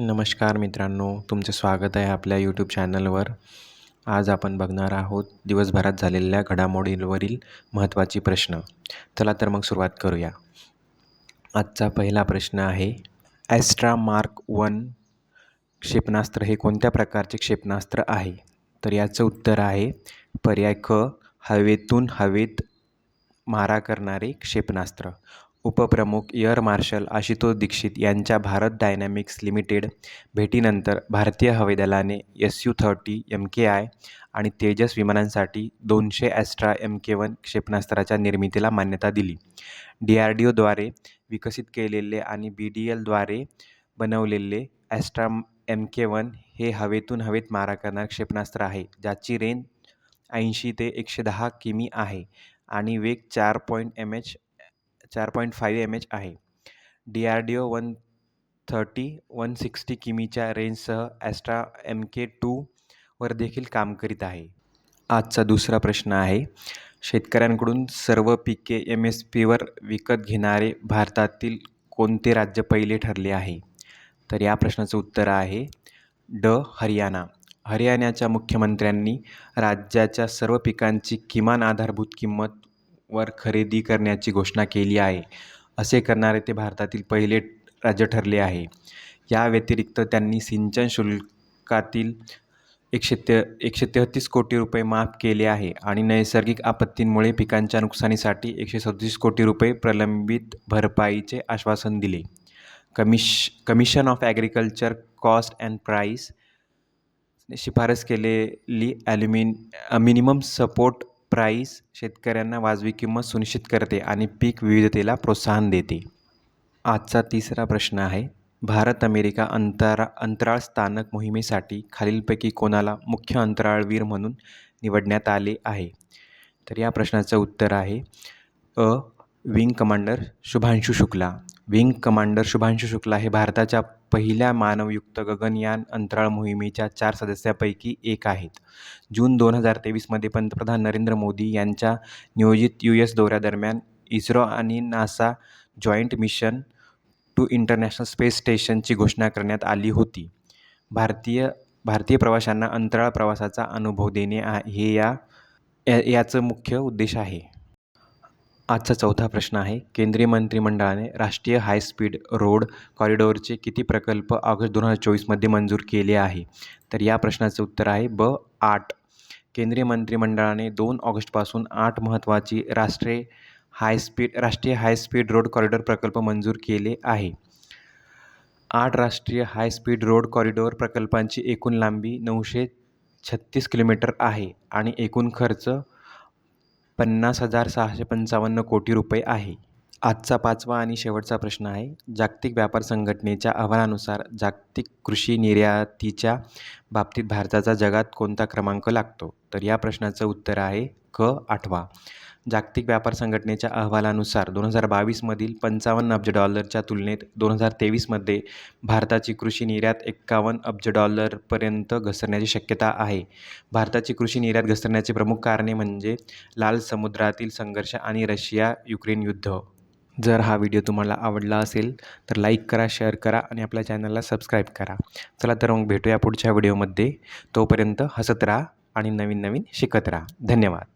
नमस्कार मित्रांनो तुमचं स्वागत आहे आपल्या यूट्यूब चॅनलवर आज आपण बघणार आहोत दिवसभरात झालेल्या घडामोडींवरील महत्त्वाचे प्रश्न. चला तर मग सुरुवात करूया. आजचा पहिला प्रश्न आहे ॲस्ट्रा मार्क वन क्षेपणास्त्र हे कोणत्या प्रकारचे क्षेपणास्त्र आहे? तर याचं उत्तर आहे पर्याय क हवेतून हवेत मारा करणारे क्षेपणास्त्र. उपप्रमुख एअर मार्शल आशुतोष दीक्षित यांच्या भारत डायनॅमिक्स लिमिटेड भेटीनंतर भारतीय हवाईदलाने S U thirty M K I आणि तेजस विमानांसाठी दोनशे ॲस्ट्रा एम के वन क्षेपणास्त्राच्या निर्मितीला मान्यता दिली. डी आर डी ओद्वारे विकसित केलेले आणि बी डी एलद्वारे बनवलेले ॲस्ट्रा एम के वन हे हवेतून हवेत मारा करणारे क्षेपणास्त्र आहे ज्याची रेंज ऐंशी ते एकशे दहा किमी आहे आणि वेग चार पॉईंट एम एच चार पॉईंट फाईव्ह एम एच आहे. D R D O one thirty one sixty किमीच्या रेंजसह ॲस्ट्रा एम के टूवर देखील काम करीत आहे. आजचा दुसरा प्रश्न आहे शेतकऱ्यांकडून सर्व पिके एम एस पीवर विकत घेणारे भारतातील कोणते राज्य पहिले ठरले आहे? तर या प्रश्नाचं उत्तर आहे ड हरियाणा. हरियाणाच्या मुख्यमंत्र्यांनी राज्याच्या सर्व पिकांची किमान आधारभूत किंमत वर खरेदी करण्याची घोषणा केली आहे. असे करणारे ते भारतातील पहिले राज्य ठरले आहे. या व्यतिरिक्त त्यांनी सिंचन शुल्कातील एकशे ते एकशे तेहतीस कोटी रुपये माफ केले आहे आणि नैसर्गिक आपत्तींमुळे पिकांच्या नुकसानीसाठी एकशे सदतीस कोटी रुपये प्रलंबित भरपाईचे आश्वासन दिले. कमिश commission of agriculture cost and price शिफारस केलेली ॲल्युमिन मिनिमम सपोर्ट प्राईस शेतकऱ्यांना वाजवी किंमत सुनिश्चित करते आणि पीक विविधतेला प्रोत्साहन देते. आजचा तिसरा प्रश्न आहे भारत अमेरिका अंतरा अंतराळ स्थानक मोहिमेसाठी खालीलपैकी कोणाला मुख्य अंतराळवीर म्हणून निवडण्यात आले आहे? तर या प्रश्नाचं उत्तर आहे अ. Wing commander Shubhanshu Shukla. Wing commander Shubhanshu Shukla हे भारताच्या पहिल्या मानवयुक्त गगनयान अंतराळ मोहिमेच्या चार सदस्यापैकी एक आहेत. जून दोन हजार तेवीसमध्ये पंतप्रधान नरेंद्र मोदी यांच्या नियोजित यू एस दौऱ्यादरम्यान इस्रो आणि NASA joint mission to international space स्टेशनची घोषणा करण्यात आली होती. भारतीय भारतीय प्रवाशांना अंतराळ प्रवासाचा अनुभव देणे हे या याचं मुख्य उद्देश आहे. आजचा चौथा प्रश्न आहे. केंद्रीय मंत्रिमंडळाने राष्ट्रीय हायस्पीड रोड कॉरिडॉरचे किती प्रकल्प ऑगस्ट दोन हजार चोवीसमध्ये मंजूर केले आहे? तर या प्रश्नाचं उत्तर आहे ब आठ. केंद्रीय मंत्रिमंडळाने दोन ऑगस्टपासून आठ महत्त्वाची राष्ट्रीय हायस्पीड राष्ट्रीय हायस्पीड रोड कॉरिडॉर प्रकल्प मंजूर केले आहे. आठ राष्ट्रीय हायस्पीड रोड कॉरिडॉर प्रकल्पांची एकूण लांबी नऊशे छत्तीस किलोमीटर आहे आणि एकूण खर्च पन्नास हजार सहाशे पंचावन्न कोटी रुपये आहे. आजचा पाचवा आणि शेवटचा प्रश्न आहे. जागतिक व्यापार संघटनेच्या अहवालानुसार जागतिक कृषी निर्यातीच्या बाबतीत भारताचा जगात कोणता क्रमांक लागतो? तर या प्रश्नाचं उत्तर आहे क आठवा. जागतिक व्यापार संघटनेच्या अहवालानुसार दोन हजार बावीसमधील पंचावन्न अब्ज डॉलरच्या तुलनेत दोन हजार तेवीसमध्ये भारताची कृषी निर्यात एक्कावन्न अब्ज डॉलरपर्यंत घसरण्याची शक्यता आहे. भारताची कृषी निर्यात घसरण्याची प्रमुख कारणे म्हणजे लाल समुद्रातील संघर्ष आणि रशिया युक्रेन युद्ध. जर हा व्हिडिओ तुम्हाला आवडला असेल तर लाईक करा शेअर करा आणि आपल्या चॅनलला सबस्क्राईब करा. चला तर मग भेटूया पुढच्या व्हिडिओमध्ये. तोपर्यंत हसत राहा आणि नवीन नवीन शिकत राहा. धन्यवाद.